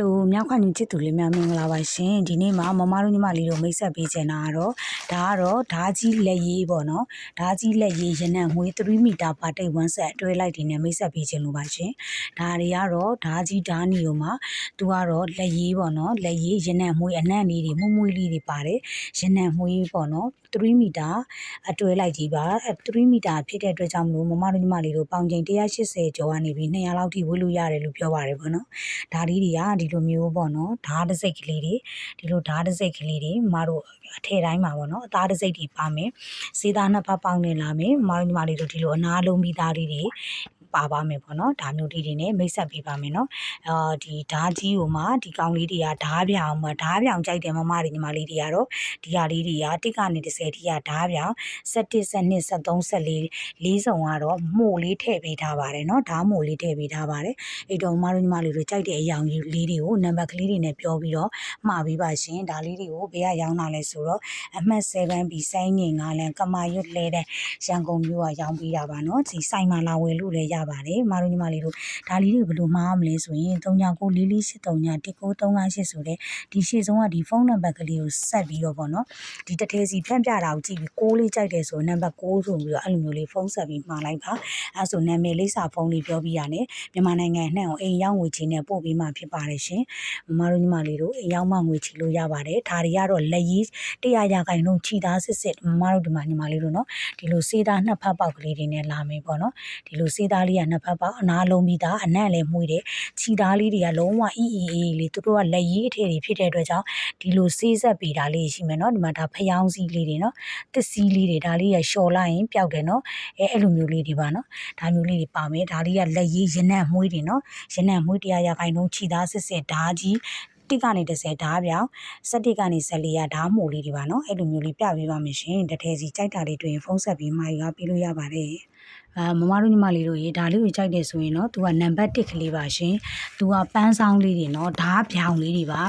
လို မြောက်ခန့်ညီချစ်သူလေးများမင်္ဂလာပါရှင်ဒီနေ့မှာမမတို့ညီမလေးတို့မိတ်ဆက်ပေးချင်တာကတော့ဒါကတော့ဓာကြီးလက်ရေးပေါ့နော်ဓာကြီးလက်ရေးရနံ့မွေး3မီတာပါတိတ်1ဆက်အတွဲလိုက်ဒီနဲ့မိတ်ဆက်ပေးချင်လို့ပါရှင်ဒါတွေကတော့ဓာကြီးဓာနီကိုမှသူကတော့လက်ရေးပေါ့နော်လက်ရေးရနံ့မွေးအနံ့လေးတွေမှုမွေးလေးတွေပါတယ်ရနံ့မွေးပေါ့နော်3မီတာအတွဲလိုက်ကြီးပါ3မီတာဖြစ်တဲ့အတွက်ကြောင့်မလို့မမတို့ညီမလေးတို့ပေါင်ချိန်180ကျော်ကနေပြီး200လောက်ထိဝေးလို့ရတယ်လို့ပြောပါတယ်ပေါ့နော်ဒါလေးတွေကဒီလိုမျိုးပေါ့နော်ဓာတ်တစ်စိတ်ကလေးတွေဒီလိုဓာတ်တစ်စိတ်ကလေးတွေမတို့အထည်တိုင်းမှာပေါ့နော်အသားတစ်စိတ်တွေပါမယ်စေးသားနှစ်ဖက်ပေါင်းနေလာမယ်မတို့ညီမလေးတို့ဒီလိုအနာလုံးပြီးသားလေးတွေ ပါပါမယ်ပေါ့နော်ဒါမျိုးလေးတွေနဲ့မိတ်ဆက်ပေးပါမယ်နော်အာဒီဓာကြီးကိုမှဒီကောင်လေးတွေကဓာပြောင်မှာဓာပြောင်ကြိုက်တယ်မမတွေညီမလေးတွေကတော့ဒီဟာလေးတွေကတစ်ကနေ30ထိကဓာပြောင်17 12 13 14လေးစုံကတော့မှုလေးထည့်ပေးထားပါတယ်နော်ဓာမှုလေးထည့်ပေးထားပါတယ်အဲ့တော့မတို့ညီမလေးတို့ကြိုက်တဲ့အယောင်ကြီးလေးတွေကိုနံပါတ်ကလေးတွေနဲ့ပြောပြီးတော့မှားပေးပါရှင်ဒါလေးတွေကိုဘယ်ကရောင်းတာလဲဆိုတော့အမှတ်7 B စိုင်းငင်ငါလန်ကမာရွတ်လဲတဲ့ရန်ကုန်မြို့ကရောင်းပေးတာပါနော်ဒီစိုင်းမှာလာဝယ်လို့လည်းရပါတယ်မတို့ညီမလေးတို့ဒါလေးတွေဘယ်လိုမှားမလဲဆိုရင်3994431938ဆိုတဲ့ဒီရှေ့ဆုံးကဒီဖုန်းနံပါတ်ကလေးကိုဆက်ပြီးတော့ပေါ့နော်ဒီတထဲစီဖြန့်ပြတာကိုကြည့်ပြီး6လေးကြိုက်တယ်ဆိုနံပါတ်6ဆိုပြီးတော့အဲ့လိုမျိုးလေးဖုန်းဆက်ပြီးမှားလိုက်ပါအဲဆိုနာမည်လေးစာဖုန်းလေးပြောပြရတယ်မြန်မာနိုင်ငံနှံ့ကိုအိမ်ရောက်ငွေချေနဲ့ပို့ပေးမှဖြစ်ပါတယ်ရှင်မမတို့ညီမလေးတို့အိမ်ရောက်မှငွေချေလို့ရပါတယ်ဒါတွေကတော့လက်ရေး100ရာခိုင်နှုန်းခြိသားစစ်စစ်မမတို့ဒီမှာညီမလေးတို့နော်ဒီလိုစေးသားနှစ်ဖက်ပေါက်ကလေးတွေနဲ့လာမယ်ပေါ့နော်ဒီလိုစေးသားလေးကနှစ်ဖက်ပေါက်အနာလုံးပြီးသားအနံ့လည်းမှုတယ်ခြိသားလေးတွေကလုံးဝအီအီအေးလေးသူတို့ကလက်ရေးအထည်တွေဖြစ်တဲ့အတွက်ကြောင့်ဒီလိုစေးဆက်ပေးတာလေးရှိမယ်နော်ဒီမှာဒါဖျောင်းစည်းလေးတွေနော်တစ်စည်းလေးတွေဒါလေးရလျှော်လိုက်ရင်ပျောက်တယ်နော်အဲအဲ့လိုမျိုးလေးတွေပါနော်ဒါမျိုးလေးတွေပါမယ်ဒါလေးကလက်ရေးရနံ့မှုတွေနော်ရနံ့မှုတရားရာခိုင်နှုန်းခြိသားစစ်စစ်ဓာကြီးတစ်ကနေ30ဓားပြောင်17ကနေ14ရဓားမှုလေးတွေပါနော်အဲ့လိုမျိုးလေးပြပေးပါမယ်ရှင်တထဲစီကြိုက်တာလေးတွေ့ရင်ဖုန်းဆက်ပြီးမှာယူပေးလို့ရပါတယ် အာမမတို့ညီမလေးတို့ရေဒါလေးကိုကြိုက်တယ်ဆိုရင်တော့သူကနံပါတ်1ကလေးပါရှင်သူကပန်းဆောင်လေးတွေနော်ဓားပြောင်လေးတွေပါ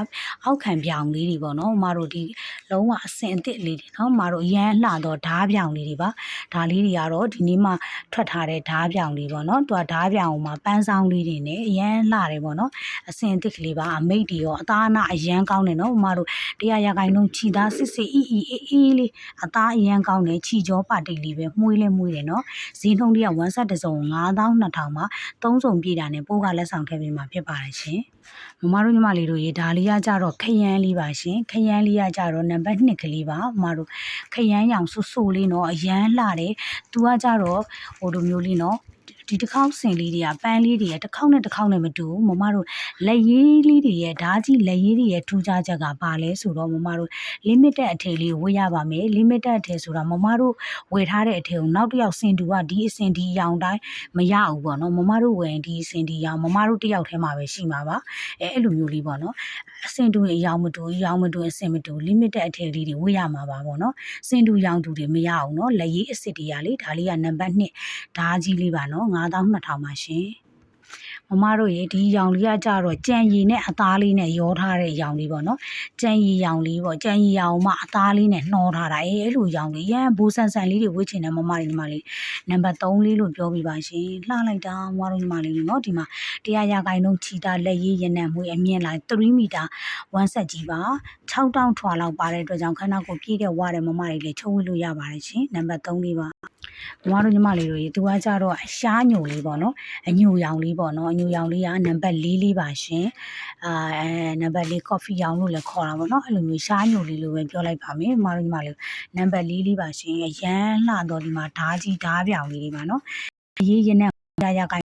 အောက်ခံပြောင်လေးတွေပေါ့နော်မမတို့ဒီလုံးဝအစင်အစ်စ်လေးတွေနော်မမတို့ရမ်းလှတော့ဓားပြောင်လေးတွေပါဒါလေးတွေကတော့ဒီနေ့မှထွက်ထားတဲ့ဓားပြောင်လေးပေါ့နော်သူကဓားပြောင်ဟိုမှာပန်းဆောင်လေးတွေနဲ့အရမ်းလှတယ်ပေါ့နော်အစင်အစ်စ်ကလေးပါအမိတ်တွေရောအသားအနာအရန်ကောင်းတယ်နော်မမတို့တရားရဂိုင်လုံးခြီသားစစ်စစ်အီအီအေးအေးလေးအသားအရန်ကောင်းတယ်ခြီကြောပါတိတ်လေးပဲမှုေးလဲမှုေးတယ်နော်ဈေးနှုန်းလေးက1ဆက်တစ်စုံ9200မှာ3စုံပြည့်တာနဲ့ပိုးကလက်ဆောင်ထည့်ပေးမှာဖြစ်ပါတယ်ရှင်မမတို့ညီမလေးတို့ရေဒါလေးကကြတော့ခရမ်းလေးပါရှင်ခရမ်းလေးကကြတော့နံပါတ်2ကလေးပါမမတို့ခရမ်းရောင်ဆူဆူလေးနော်အရန်လှတယ်သူကကြတော့ဟိုလိုမျိုးလေးနော် ဒီတစ်ခေါက်စင်လေးတွေကပန်းလေးတွေတစ်ခေါက်နဲ့တစ်ခေါက်နဲ့မတူဘူးမမတို့လက်ရည်လေးတွေရဲ့ဓာကြီးလက်ရည်တွေရဲ့ထူးခြားချက်ကပါလဲဆိုတော့မမတို့ limited အထည်လေးဝယ်ရပါမယ် limited အထည်ဆိုတာမမတို့ဝယ်ထားတဲ့အထည်ကိုနောက်တစ်ယောက်စင်တူကဒီအစင်ဒီရောင်တိုင်းမရဘူးပေါ့နော်မမတို့ဝယ်ရင်ဒီအစင်ဒီရောင်မမတို့တစ်ယောက်ထဲမှာပဲရှိမှာပါအဲအဲ့လိုမျိုးလေးပေါ့နော်အစင်တူရင်ရောင်မတူရောင်မတူအစင်မတူ limited အထည်လေးတွေဝယ်ရမှာပါပေါ့နော်စင်တူရောင်တူတွေမရအောင်နော်လက်ရည်အစ်စ်တွေကလေဒါလေးကနံပါတ်1ဓာကြီးလေးပါနော်9200ပါရှင်မမတို့ရေဒီရောင်လေးကကြတော့ကြံရည်နဲ့အသားလေးနဲ့ရောထားတဲ့ရောင်လေးပေါ့နော်ကြံရည်ရောင်လေးပေါ့ကြံရည်ရောင်မှအသားလေးနဲ့နှောထားတာအေးအဲ့လိုရောင်လေးရန်ဘူဆန်ဆန်လေးတွေဝှေ့ချင်တယ်မမလေးညီမလေးနံပါတ်3လေးလို့ပြောပြပါရှင်လှလိုက်တာမမတို့ညီမလေးနော်ဒီမှာတရားရဂိုင်လုံးချီတာလက်ရည်ရနံမွေအမြင့်လိုက်3မီတာ1ဆက်ကြီးပါ6တောင်းထွာလောက်ပါတဲ့အတွက်ကြောင့်ခန္ဓာကိုယ်ပြည့်တဲ့ဝါတဲ့မမလေးလေးချုပ်ဝေလို့ရပါတယ်ရှင်နံပါတ်3လေးပါမမတို့ညီမလေးတို့ရေသူကကြတော့အရှားညိုလေးပေါ့နော်အညိုရောင်လေးပေါ့နော်အညိုရောင်လေးကနံပါတ်4လေးပါရှင်အာအဲနံပါတ်4 coffee ရောင်လို့လည်းခေါ်တာပေါ့နော်အဲ့လိုမျိုးရှားညိုလေးလို့ပဲပြောလိုက်ပါမယ်မမတို့ညီမလေးနံပါတ်4လေးပါရှင်အရန်လှတော့ဒီမှာဓာကြီးဓာပြောင်လေးတွေပါနော်ရေးရနဲ့ရရကိုင်း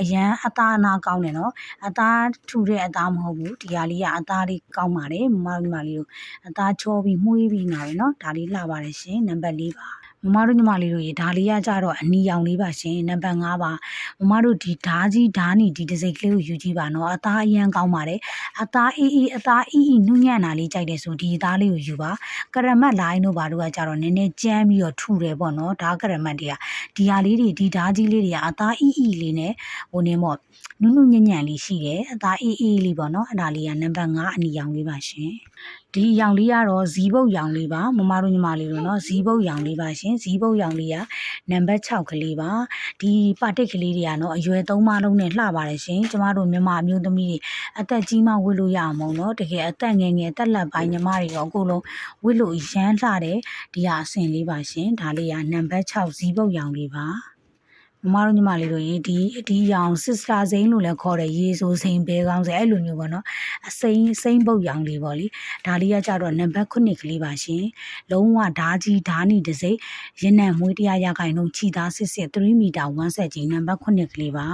အရန်အသားအနာကောင်းတယ်နော်အသားထူတဲ့အသားမဟုတ်ဘူးဒီဟာလေးကအသားလေးကောင်းပါတယ်မမတို့ညီမလေးတို့အသားချောပြီးမှုေးပြီးနာတယ်နော်ဒါလေးလှပါတယ်ရှင်နံပါတ်4ပါ မမတို့ညီမလေးတို့ရေဒါလေးကကြတော့အနီရောင်လေးပါရှင်နံပါတ်5ပါမမတို့ဒီဓာကြီးဓာနီဒီတစ်စိတ်ကလေးကိုယူကြည့်ပါနော်အသားအရန်ကောင်းပါတယ်အသားအေးအေးအသားအီအီနုညံ့တာလေးကြိုက်တယ်ဆိုဒီအသားလေးကိုယူပါကရမတ်လိုင်းတို့ဘာတို့ကကြတော့နည်းနည်းကြမ်းပြီးတော့ထူတယ်ပေါ့နော်ဒါကရမတ်တွေကဒီဟာလေးတွေဒီဓာကြီးလေးတွေကအသားအီအီလေးနဲ့ဟိုနေမော့နုနုညံ့ညံ့လေးရှိတယ်အသားအေးအေးလေးပေါ့နော်အဲ့ဒါလေးကနံပါတ်5အနီရောင်လေးပါရှင်ဒီရောင်လေးကတော့ဇီးပုတ်ရောင်လေးပါမမတို့ညီမလေးတို့နော်ဇီးပုတ်ရောင်လေးပါရှင်ရှင်ဇီးပုတ်ရောင်လေးကနံပါတ်6ကလေးပါဒီပါတိတ်ကလေးတွေကနော်အရွယ်3မလုံးနဲ့လှပါတယ်ရှင်ကျမတို့မြန်မာအမျိုးသမီးတွေအသက်ကြီးမှဝတ်လို့ရအောင်မို့နော်တကယ်အသက်ငယ်ငယ်တက်လက်ပိုင်းညီမတွေရောအကုန်လုံးဝတ်လို့ရမ်းလှတယ်ဒီဟာအဆင်လေးပါရှင်ဒါလေးကနံပါတ်6ဇီးပုတ်ရောင်လေးပါ မမတို့ညီမလေးတို့ရေဒီဒီရောင် sister စိမ်းလို့လည်းခေါ်တယ်ရေဆိုစိမ်းဘဲကောင်းစိမ်းအဲ့လိုမျိုးပေါ့နော်အစိမ်းစိမ်းပုတ်ရောင်လေးပေါ့လေဒါလေးကကြတော့နံပါတ်9ကလေးပါရှင်လုံးဝဓာကြီးဓာနီတစ်စိမ့်ရနံ့မွေးတရားရခိုင်လုံးခြိသားစစ်စစ်3မီတာ1ဆက်ကြီးနံပါတ်9ကလေးပါ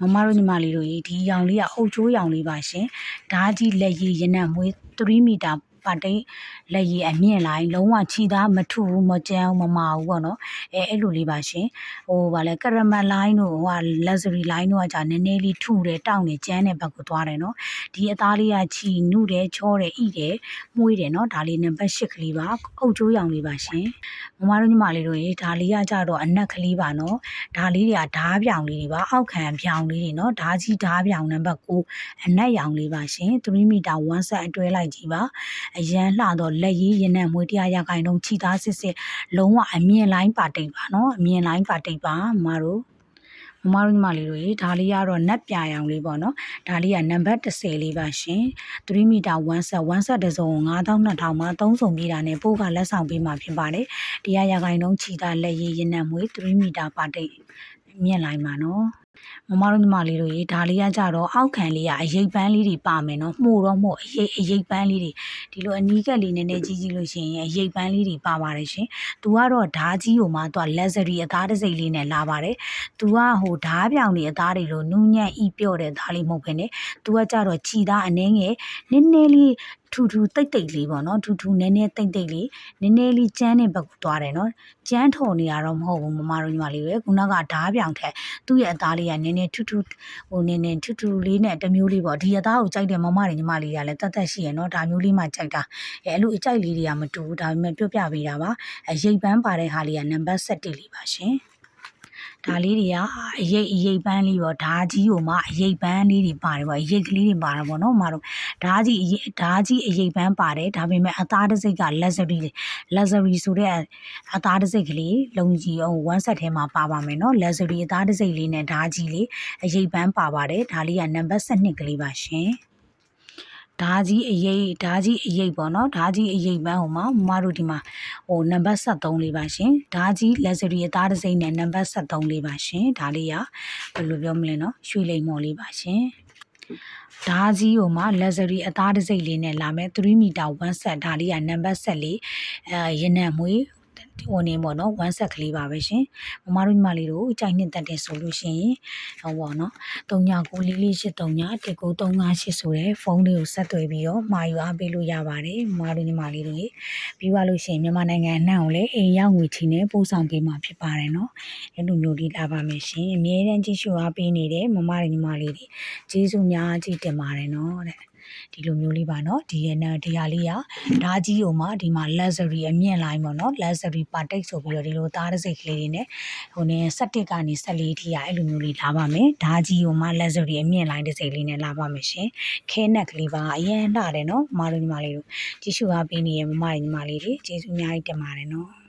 မမတို့ညီမလေးတို့ရေဒီရောင်လေးကအုတ်ချိုးရောင်လေးပါရှင်ဓာကြီးလက်ရည်ရနံ့မွေး3မီတာ ပါတိတ်လက်ရည်အမြင့်လိုက်လုံးဝခြိသားမထုဘူးမကြမ်းဘူးမမာဘူးပေါ့နော်အဲအဲ့လိုလေးပါရှင်ဟိုဗာလဲကရမယ်လိုင်းတို့ဟိုဟာ luxury line တို့ကကြာနည်းနည်းလေးထုတယ်တောင့်တယ်ကျန်းတဲ့ဘက်ကိုသွားတယ်နော်ဒီအသားလေးကချီနုတယ်ချောတယ်ဣတယ်မှုေးတယ်နော်ဒါလေးနံပါတ်8ကလေးပါအုတ်ကျိုးရောင်လေးပါရှင်မမတို့ညီမလေးတို့ရေဒါလေးကကြတော့အနက်ကလေးပါနော်ဒါလေးတွေကဓားပြောင်လေးတွေပါအောက်ခံပြောင်လေးတွေနော်ဓာကြီးဓားပြောင်နံပါတ်9အနက်ရောင်လေးပါရှင်3မီတာ1ဆက်အတွဲလိုက်ကြီးပါအရန်လှတော့လက်ရည်ရင်နဲ့မွေးတရားရခိုင်တော့ခြိသားစစ်စစ်လုံးဝအမြင့်လိုင်းပါတိတ်ပါနော်အမြင့်လိုင်းပါတိတ်ပါမမတို့မမတို့ညီမလေးတို့ရေဒါလေးကတော့နက်ပြရောင်လေးပေါ့နော်ဒါလေးကနံပါတ်30လေးပါရှင်3မီတာ1ဆက်1ဆက်တစ်စုံ9200မှာ3စုံပြတာနဲ့ပိုးကလက်ဆောင်ပေးမှာဖြစ်ပါတယ်တရားရခိုင်တော့ခြိသားလက်ရည်ရင်နဲ့မွေး3မီတာပါတိတ်မြင့်လိုင်းပါနော် မမတို့ညီမလေးတို့ရေဒါလေးကကြတော့အောက်ခံလေးကအရိပ်ပန်းလေးတွေပါမယ်နော်မှုတော့မှုအရိပ်အရိပ်ပန်းလေးတွေဒီလိုအနီးကပ်လေးနည်းနည်းကြီးကြီးလို့ရှိရင်အရိပ်ပန်းလေးတွေပါပါတယ်ရှင်သူကတော့ဓာကြီးကိုမှသူက luxury အသားတစ်စိမ့်လေးနဲ့လာပါတယ်သူကဟိုဓာပြောင်နေအသားတွေလိုနူးညံ့ဤပြော့တဲ့ဓာလေးမဟုတ်ဘဲနဲ့သူကကြတော့ခြီသားအနှဲငယ်နည်းနည်းလေး ထူထူတိတ်တိတ်လေးပေါ့နော်ထူထူနည်းနည်းတိတ်တိတ်လေးနည်းနည်းလေးကျန်းတဲ့ဘက်ကိုသွားတယ်နော်ကျန်းထော်နေရတော့မဟုတ်ဘူးမမတို့ညီမလေးပဲခုနကဓာပြောင်ထက်သူ့ရဲ့အသားလေးကနည်းနည်းထူထူဟိုနည်းနည်းထူထူလေးနဲ့တစ်မျိုးလေးပေါ့ဒီအသားကိုကြိုက်တဲ့မမတွေညီမလေးကလည်းတတ်တတ်ရှိရနော်ဒါမျိုးလေးမှကြိုက်တာအဲအဲ့လိုအကြိုက်လေးတွေကမတူဘူးဒါပေမဲ့ပြောပြပေးတာပါအရိပ်ပန်းပါတဲ့ဟာလေးကနံပါတ်7လေးပါရှင် ဒါလေးတွေကအရိပ်အရိပ်ပန်းလေးပေါ့ဓာကြီးကိုမှအရိပ်ပန်းလေးတွေပါတယ်ပေါ့အရိပ်ကလေးတွေပါတယ်ပေါ့နော်မတို့ဓာကြီးအရိပ်ဓာကြီးအရိပ်ပန်းပါတယ်ဒါပေမဲ့အသားတစ်စိတ်က luxury luxury ဆိုတဲ့အသားတစ်စိတ်ကလေးလုံကြီးအောင် one set ထဲမှာပါပါမယ်နော် luxury အသားတစ်စိတ်လေးနဲ့ဓာကြီးလေးအရိပ်ပန်းပါပါတယ်ဒါလေးကနံပါတ်7ကလေးပါရှင် ဓာကြီးအရေးဓာကြီးအရေးပေါ့နော်ဓာကြီးအရေးပန်းဟိုမှာမမတို့ဒီမှာဟိုနံပါတ်73လေးပါရှင်ဓာကြီး luxury အသားတစ်စိမ့်နဲ့နံပါတ်73လေးပါရှင်ဒါလေးကဘယ်လိုပြောမလဲနော်ရွှေလိမ်မော်လေးပါရှင်ဓာကြီးဟိုမှာ luxury အသားတစ်စိမ့်လေးနဲ့လာမယ်3မီတာ1ဆက်ဒါလေးကနံပါတ်7လေးအဲရနံ့မွေး ဟိုနေပေါ့နော်1ဆက်ကလေးပါပဲရှင်မမတို့ညီမလေးတို့ကြိုက်နှစ်သက်တယ်ဆိုလို့ရှိရင်ဟောပေါ့နော်39လေးလေး83 1935ဆိုတဲ့ဖုန်းလေးကိုဆက်သွယ်ပြီးတော့မှာယူအားပေးလို့ရပါတယ်မမတို့ညီမလေးတို့ရေပြီးသွားလို့ရှိရင်မြန်မာနိုင်ငံအနှံ့ကိုလည်းအိမ်ရောက်ငွေချီနဲ့ပို့ဆောင်ပေးမှာဖြစ်ပါတယ်နော်အဲ့လိုမျိုးလေးလာပါမယ်ရှင်အမြဲတမ်းကြည့်ရှုအားပေးနေတဲ့မမတို့ညီမလေးတွေကျေးဇူးများကြီးတင်ပါတယ်နော်တဲ့ ဒီလိုမျိုးလေးပါနော်ဒီရနာဒီဟာလေးကဓာကြီးကိုမှဒီမှာ luxury အမြင့်လိုင်းပေါ့နော် luxury partition ဆိုပြီးတော့ဒီလိုသားတစ်စိတ်ကလေးတွေနဲ့ဟိုနေ7ကနေ14ထိရအဲ့လိုမျိုးလေးလာပါမယ်ဓာကြီးကိုမှ luxury အမြင့်လိုင်းတစ်စိတ်လေးနဲ့လာပါမယ်ရှင်ခဲနက်ကလေးပါအရင်နှတယ်နော်မမတို့ညီမလေးတို့ကြည့်ရှုအားပေးနေရမမညီမလေးတွေကျေးဇူးအများကြီးတင်ပါတယ်နော်